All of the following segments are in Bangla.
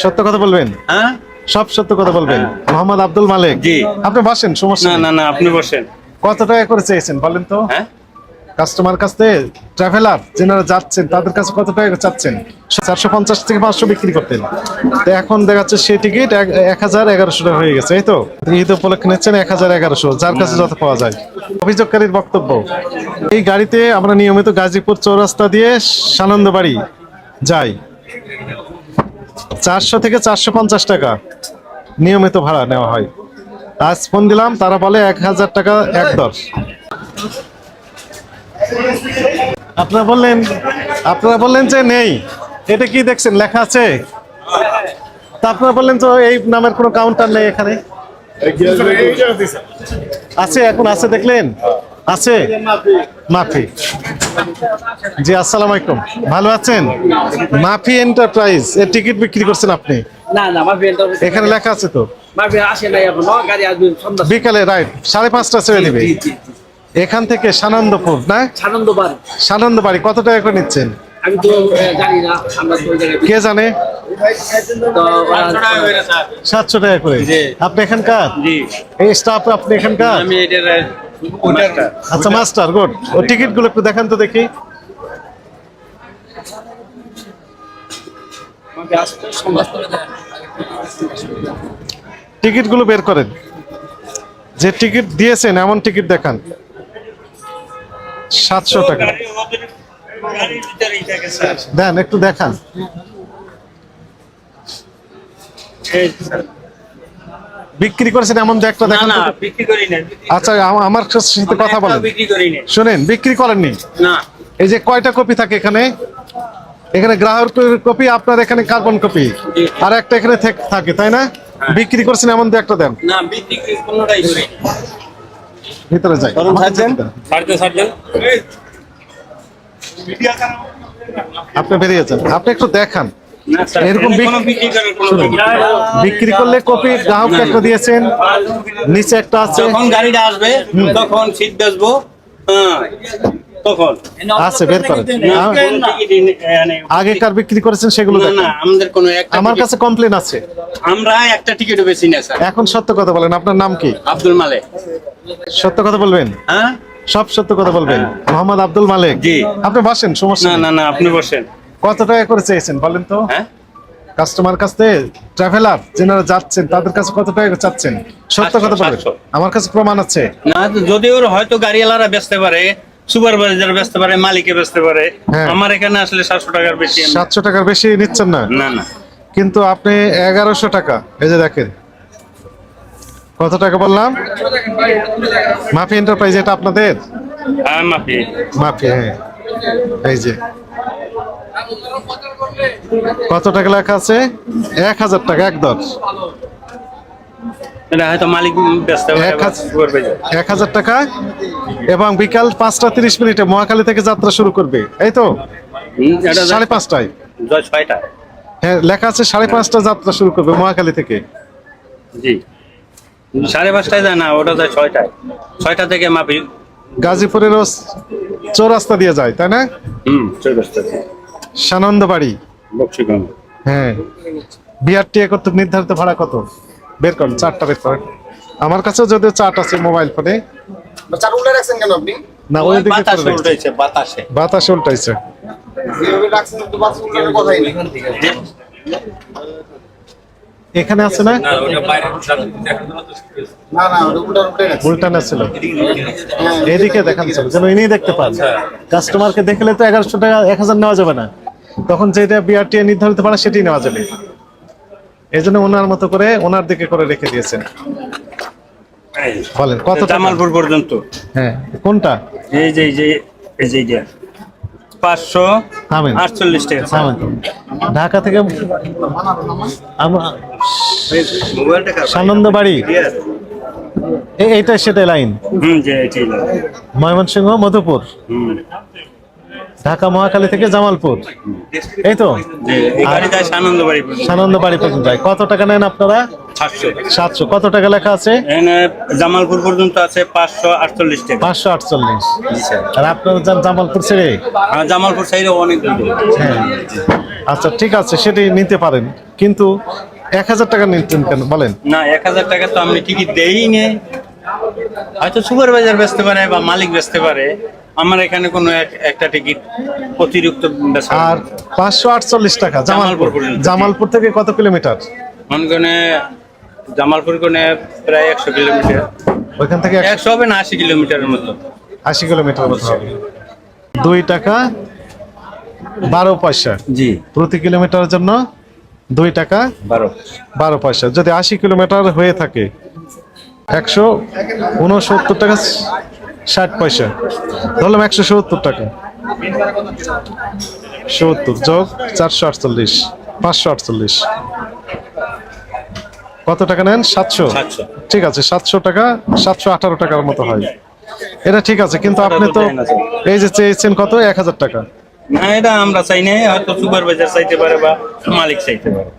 সত্য কথা বলবেন? হ্যাঁ? সব সত্য কথা বলবেন। মোহাম্মদ আব্দুল মালিক। জি। আপনি বসেন সমস্যা না না না আপনি বসেন। কত টাকা করে চেয়েছেন বলেন তো? হ্যাঁ? কাস্টমার কাছ থেকে ট্রাভেলার যেনারা যাচ্ছেন তাদের কাছে কত টাকা চাচ্ছেন? চারশো পঞ্চাশ থেকে পাঁচশো বিক্রি করতেন। তো এখন দেখা যাচ্ছে সেই টিকিট এক হাজার এগারোশো টাকা হয়ে গেছে এই তো? ঈদ উপলক্ষে নিচ্ছেন এক হাজার এগারোশো যার কাছে যত পাওয়া যায়। অভিযোগকারীর বক্তব্য। এই গাড়িতে আমরা নিয়মিত গাজীপুর চৌরাস্তা দিয়ে সানন্দবাড়ি যাই। চারশো থেকে চারশো পঞ্চাশ টাকা নিয়মিত ভাড়া নেওয়া হয়। আজ ফোন দিলাম তারা বলে এক হাজার টাকা এক দশ। আপনারা বললেন আপনারা বললেন যে নেই এটা কি দেখছেন লেখা আছে? তা আপনারা বললেন তো এই নামের কোনো কাউন্টার নেই এখানে? আছে। এখন আছে দেখলেন? আছে? মাফি জি আসসালাম আলাইকুম। ভালো আছেন? মাফি এন্টারপ্রাইজ এর টিকিট বিক্রি করছেন আপনি? না না আমার বিয়েটা এখানে লেখা আছে তো? বিয়ে আসে নাই এখনও গাড়ি আসবে সন্ধ্যা। বিকালে রাইট সাড়ে পাঁচটা ছেড়ে দিবে। এখান থেকে সানন্দপুর না? সানন্দ বাড়ি সানন্দ বাড়ি কত টাকা করে নিচ্ছেন? আমি তো জানি না আমরা তো কে জানে? সাতশো টাকা করে। আপনি এখানকার? এই স্টাফ আপনি এখানকার? আমি ওটার আচ্ছা মাস্টার গুড। ও টিকিটগুলো একটু দেখান তো দেখি। আমাকে আসতে সন্ধ্যা টিকিটগুলো বের করেন। যে টিকিট দিয়েছেন এমন টিকিট দেখান। সাতশো টাকা। দেন একটু দেখান। বিক্রি করেছেন এমন যে একটা দেখান না তো। বিক্রি করি না আচ্ছা আম- আমার সাথে কথা বলেন। বিক্রি শুনেন বিক্রি করেননি? এই যে কয়টা কপি থাকে এখানে? এখানে গ্রাহকের কপি আপনার এখানে কার্বন কপি। আর একটা এখানে থাকে তাই না? বিক্রি করছেন এমন দু একটা দেন। না বিক্রি কোনোটাই করি না। ভিতরে যাই। আপনি বেরিয়ে যান। আপনি একটু দেখান। এরকম বিক্রি করলে কপি একটা দিয়েছেন নিচে একটা আছে। যখন গাড়িটা আসবে তখন সিট বেচবো হ্যাঁ তখন। বের করেন। আগেকার বিক্রি করেছেন সেগুলো না আমাদের কোনো আমার কাছে কমপ্লেন আছে। আমরা একটা টিকিটও বেশি না স্যার এখন সত্য কথা বলেন আপনার নাম কি? আব্দুল মালেক। সত্য কথা বলবেন? হ্যাঁ? সব সত্য কথা বলবেন। মোহাম্মদ আব্দুল মালিক? জি। আপনি বসেন সমস্যা না না না আপনি বসেন। কত টাকা করে চেয়েছেন বলেন তো? হ্যাঁ? কাস্টমার কাছ থেকে ট্রাভেলার যেনারা যাচ্ছেন তাদের কাছে কত টাকা চাচ্ছেন? সত্য কথা বলেন। আমার কাছে প্রমাণ আছে। না যদি ওর হয়তো গাড়িওয়ালারা বেচতে পারে সুপারভাইজার বেচতে পারে মালিকে বেচতে পারে হ্যাঁ। আমার এখানে আসলে সাতশো টাকার বেশি সাতশো টাকার বেশি নিচ্ছেন না? না না। কিন্তু আপনি এগারোশো টাকা এই যে দেখেন। কত টাকা বললাম? মাফি এন্টারপ্রাইজ এটা আপনাদের? হ্যাঁ মাফি। মাফি হ্যাঁ। এই যে। কত টাকা লেখা আছে? এক হাজার টাকা এক দর হাজার- টাকা। এবং বিকাল পাঁচটা তিরিশ মিনিটে মহাখালী থেকে যাত্রা শুরু করবে। এই তো? সাড়ে পাঁচটায়। হ্যাঁ লেখা আছে সাড়ে পাঁচটা যাত্রা শুরু করবে মহাখালী থেকে। জি। সাড়ে পাঁচটায় যায় না ওটা যায় ছয়টায়। ছয়টা থেকে গাজীপুরের চৌরাস্তা দিয়ে যায় তাই না? হুম চৌরাস্তা সানন্দ বাড়ি বক্সিগঞ্জ। হ্যাঁ। বিআরটি কর্তৃক নির্ধারিত ভাড়া কত? বের করেন চারটা বের করেন। আমার কাছেও যদিও চার্ট আছে মোবাইল ফোনে। চার উল্টে রাখছেন কেন আপনি? না ওই দিকে বাতাস উল্টাইছে বাতাসে। বাতাস উল্টাইছে। যেভাবে রাখছেন তো বাস উল্টানোর কথাই নেই। এখানে আছে না? উল্টানো ছিল। এদিকে দেখান ছিল যেন। ইনি দেখতে পান। কাস্টমারকে দেখলে তো এগারোশো টাকা এক হাজার নেওয়া যাবে না। তখন যেটা বিআরটি নির্ধারিত ভাড়া সেটাই নেওয়া যাবে। এই জন্য ওনার মতো করে ওনার দিকে করে রেখে দিয়েছেন। বলেন কত জামালপুর পর্যন্ত। হ্যাঁ কোনটা? এই যে এই যে এই যে এইটা পাঁচশো। আটচল্লিশ টাকা। ঢাকা থেকে সানন্দ বাড়ি। এইটা সেটাই লাইন। ময়মনসিংহ মধুপুর। ঢাকা মহাখালী থেকে জামালপুর। এই তো? সানন্দ বাড়ি পর্যন্ত। যায় কত টাকা নেন আপনারা? সাতশো। কত টাকা লেখা আছে? জামালপুর পর্যন্ত আছে পাঁচশো আটচল্লিশ টাকা। পাঁচশো আটচল্লিশ। আর আপনার যান জামালপুর ছেড়ে? আর জামালপুর সাইডে অনেক হ্যাঁ। আচ্ছা ঠিক আছে সেটি নিতে পারেন। কিন্তু এক হাজার টাকা নিতেন কেন? বলেন। না এক হাজার টাকা তো আমি টিকিট দেই নে হয়তো সুপারভাইজার বেচতে পারে বা মালিক বেচতে পারে আমার এখানে কোনো এক- একটা টিকিট অতিরিক্ত আর পাঁচশো আটচল্লিশ টাকা জামালপুর জামালপুর। থেকে কত কিলোমিটার? মনে করেন জামালপুর কোনে প্রায় একশো কিলোমিটার। ওইখান থেকে একশো একশো হবে না আশি কিলোমিটারের মতো। আশি কিলোমিটার মতো হবে। দুই টাকা বারো পয়সা। জি। প্রতি কিলোমিটারের জন্য দুই টাকা বারো বারো পয়সা। যদি আশি কিলোমিটার হয়ে থাকে একশো উনসত্তর টাকা ষাট পয়সা। ধরলাম একশো সত্তর টাকা। সত্তর যোগ চারশো আটচল্লিশ পাঁচশো আটচল্লিশ। কত টাকা নেন? সাতশো। ঠিক আছে সাতশো টাকা সাতশো আঠারো টাকার মতো হয়। এটা ঠিক আছে কিন্তু আপনি তো এই যে চেয়েছেন কত? এক হাজার টাকা। না এটা আমরা চাই না হয়তো সুপারভাইজার চাইতে পারে বা মালিক চাইতে পারে।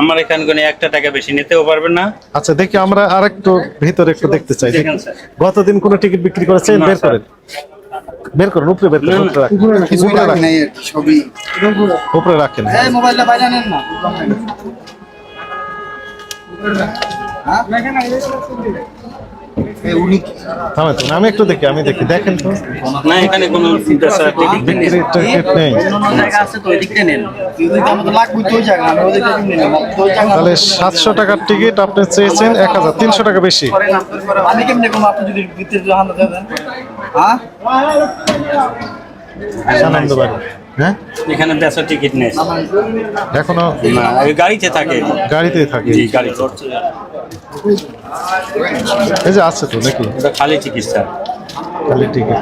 আমার এখান কোনো একটা টাকা বেশি নিতেও পারবে না। আচ্ছা দেখি আমরা আরেকটু ভিতরে একটু দেখতে চাই। গতদিন কোনো টিকিট বিক্রি করেছেন? বের। করেন। বের করুন উপরে বের করুন উপরে রাখেন। আর উপরে রাখেন। মোবাইলটা বাইরে নেন না। হ্যাঁ? উনি থামেন তো, আমি একটু দেখি আমি দেখি। দেখেন তো। না এখানে কোনো টিকিট নেই। বিক্রি টিকিট নেই আমাদের লাগবে তো ওই জায়গা আমি ওদের কাছে নিয়ে নেব। তো ওই জায়গা তাহলে সাতশো টাকার টিকিট আপনি চেয়েছেন এক হাজার তিনশো টাকা বেশি। হ্যাঁ? আনন্দ বাড়ি হ্যাঁ? এখানে বেচা টিকিট নেই। এখনও? না গাড়িতে থাকে। গাড়িতেই থাকে। জি গাড়িতে। এই যে আছে তো নাকি খালি টিকিট স্যার। খালি টিকিট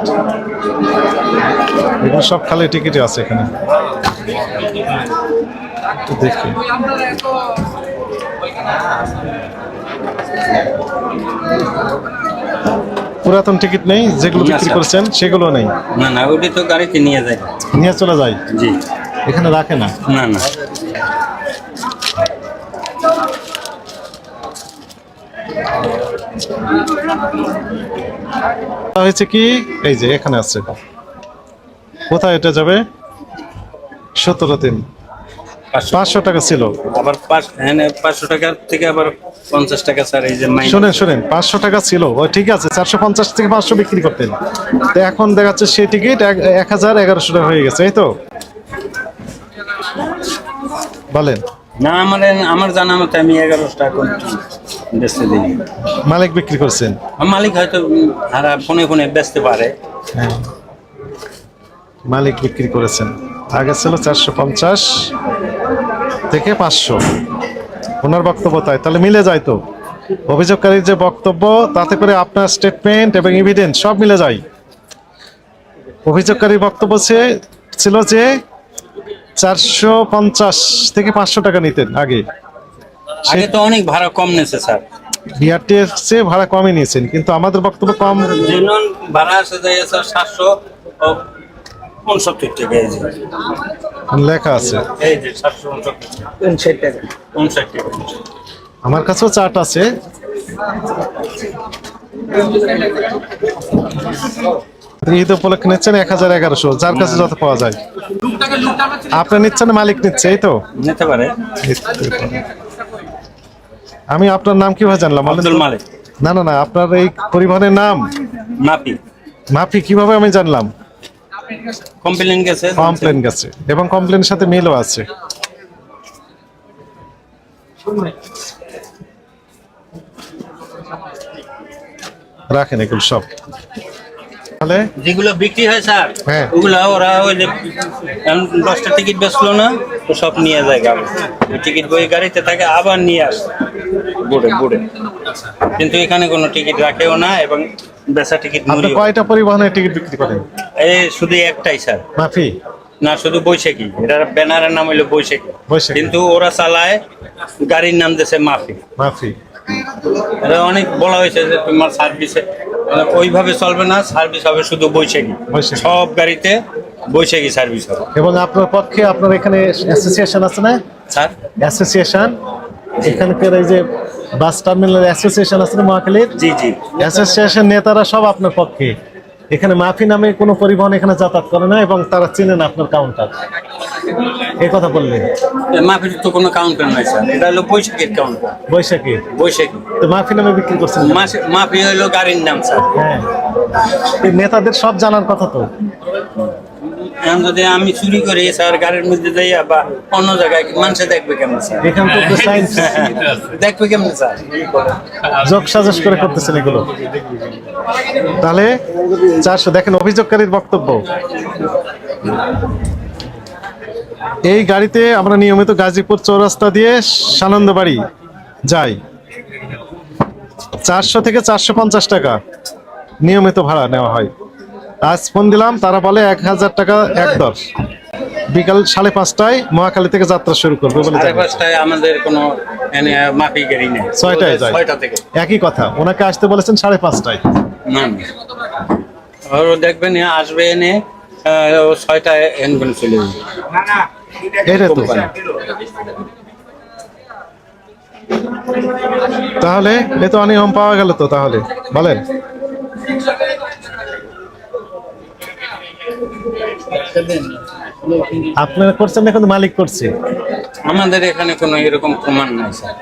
এগুলো সব খালি টিকিটই আছে এখানে। দেখি। পুরাতন টিকিট নেই যেগুলো বিক্রি। করেছেন সেগুলো নেই। না না ওটি তো গাড়িতে নিয়ে যায়। নিয়ে চলে যায়? জি। এখানে রাখে না? না না। হয়েছে কি? এই যে এখানে আছে। কোথায় এটা যাবে? সতেরো দিন পাঁচশো টাকা ছিল। আবার পাঁচ হ্যাঁ পাঁচশো টাকার থেকে আবার পঞ্চাশ টাকা স্যার এই যে শোনেন শোনেন পাঁচশো টাকা ছিল। ও ঠিক আছে চারশো পঞ্চাশ থেকে পাঁচশো বিক্রি করতেন। তো এখন দেখা যাচ্ছে সেই টিকিট এক হাজার এগারোশো টাকা হয়ে গেছে এই তো? বলেন। না আমার আমার জানা মতে আমি এগারোশো টাকা বেচতে দিই মালিক বিক্রি করছেন? মালিক হয়তো ফোনে ফোনে বেচতে পারে। হ্যাঁ। মালিক বিক্রি করেছেন। আগে ছিল চারশো পঞ্চাশ থেকে পাঁচশো। ওনার বক্তব্য তাই। তাহলে মিলে যায় তো। অভিযোগকারীর যে বক্তব্য তাতে করে আপনার স্টেটমেন্ট এবং এভিডেন্স সব মিলে যায়। অভিযোগকারীর বক্তব্য সে- ছিল যে চারশো পঞ্চাশ থেকে পাঁচশো টাকা নিতেন আগে। আগে তো অনেক ভাড়া কম নেছে স্যার। বিআরটি এর চেয়ে ভাড়া কমই নিয়েছেন কিন্তু আমাদের বক্তব্য কম। ভাড়া আসে যায় স্যার সাতশো উনসত্তর টাকা এই যে। লেখা আছে। এই যে সাতশো উনসত্তর টাকা। উনষাট টাকা। আমার কাছেও চার্ট আছে। ঈদ উপলক্ষে নিচ্ছেন এক হাজার এগারোশো যার কাছে যত পাওয়া যায়। আপনি নিচ্ছেন মালিক নিচ্ছে এই তো? নিতে পারে। আমি আপনার নাম কীভাবে জানলাম? আব্দুল মালিক। না না না আপনার এই পরিবহনের নাম? মাপি মাফি কীভাবে আমি জানলাম? কমপ্লেন গেছে। কমপ্লেন গেছে। এবং কমপ্লেনের সাথে মিলও আছে। রাখেন এগুলো সব। তাহলে? যেগুলো বিক্রি হয় স্যার হ্যাঁ। ওগুলো ওরা ওই যে দশটা টিকিট বেচলো না তো সব নিয়ে যায় গাড়ি। টিকিট বই গাড়িতে থাকে আবার নিয়ে আসে। বুড়ে বুড়ে কিন্তু এখানে কোনো টিকিট রাখেও না এবং বেচা টিকিট আপনি কয়টা পরিবহনের টিকিট বিক্রি করেন? এই শুধু একটাই স্যার। মাফি না শুধু বৈশাখী। এটার ব্যানারের নাম হইল বৈশাখী। কিন্তু ওরা চালায় গাড়ির নাম দিয়েছে মাফি। মাফি এটা অনেক বলা হয়েছে যে তোমার সার্ভিসে ওইভাবে চলবে না সার্ভিস হবে শুধু বৈশাখী। বৈশাখী। সব গাড়িতে বৈশাখী সার্ভিস হবে। এবং আপনার পক্ষে আপনার এখানে অ্যাসোসিয়েশন আছে না? স্যার? অ্যাসোসিয়েশন এখানকার এই যে বাস টার্মিনাল অ্যাসোসিয়েশন আছে মহাখালীর? জি জি। অ্যাসোসিয়েশন নেতারা সব আপনার পক্ষে। এখানে মাফি নামে কোনো পরিবহন এখানে যাতায়াত করে না এবং তারা চেনে না আপনার কাউন্টার এই কথা বললেন এ মাফির তো কোনো কাউন্টার নাই স্যার। এটা হলো বৈশাখীর কাউন্টার বৈশাখী? বৈশাখী। তো মাফি নামে বিক্রি করছেন? মাফি হলো গাড়ির নাম স্যার। হ্যাঁ। এই নেতাদের সব জানার কথা তো। এখন যদি আমি চুরি করি স্যার গাড়ির মধ্যে যাইয়া বা অন্য জায়গায় মানুষে দেখবে কেমন স্যার? এখান তো তো দেখবে কেমন স্যার? যোগ সাজস করে করতেছেন এগুলো। তাহলে চারশো দেখেন অভিযোগকারীর বক্তব্য। এই গাড়িতে আমরা নিয়মিত গাজীপুর চৌরাস্তা দিয়ে সানন্দ বাড়ি যাই। চারশো থেকে চারশো পঞ্চাশ টাকা নিয়মিত ভাড়া নেওয়া হয়। আজ ফোন দিলাম তারা বলে এক হাজার টাকা এক দর বিকাল সাড়ে পাঁচটায় মহাখালী থেকে যাত্রা শুরু করবে বলে আমাদের কোনো এনে মাফি গাড়ি নেই। ছয়টায় যায়। থেকে। একই কথা ওনাকে আসতে বলেছেন সাড়ে পাঁচটায়। না দেখবেন আসবে এনে ছয়টায় এন করে চলে এটা তো। তাহলে এ তো অনিয়ম পাওয়া গেল তো তাহলে। বলেন। আপনারা করছেন না কিন্তু মালিক করছে। আমাদের এখানে কোনো এরকম প্রমাণ নাই স্যার।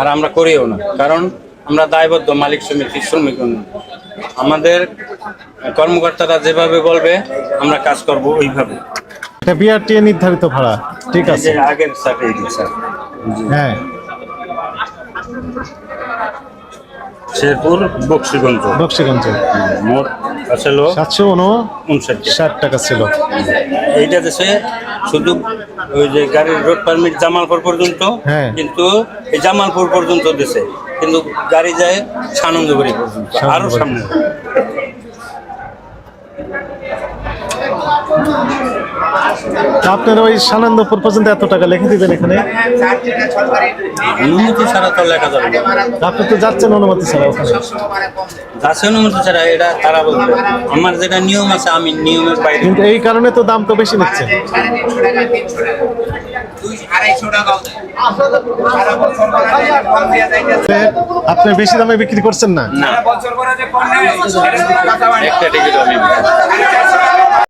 আর আমরা করিও না কারণ আমরা দায়বদ্ধ মালিক সমিতি শ্রমিক। আমাদের কর্মকর্তারা যেভাবে বলবে আমরা কাজ করব ওইভাবে। এটা বিআরটি নির্ধারিত ভাড়া ঠিক আছে। আগের স্যার। হ্যাঁ। শেরপুর বক্সিগঞ্জ। বক্সিগঞ্জ। মোট আসলে সাতশো উনষাট। ষাট টাকা ছিল। এইটা দেশে শুধু ওই যে গাড়ির রোড পারমিট জামালপুর পর্যন্ত হ্যাঁ। কিন্তু এই জামালপুর পর্যন্ত দেশে। কিন্তু গাড়ি যায় সানন্দবাড়ি পর্যন্ত আরও সামনে। আপনারা ওই সানন্দপুর পর্যন্ত এত টাকা লিখে দিবেন এখানে অনুমতি ছাড়া তো লেখা যাবে। আপনি তো যাচ্ছেন অনুমতি ছাড়া ওখানে অনুমতি ছাড়া এটা তারা বলবে আমার যেটা নিয়ম আছে আমি নিয়মের বাইরে কিন্তু এই কারণে তো দাম তো বেশি যাইতেছে। আপনি বেশি দামে বিক্রি করছেন না। একটা টিকিট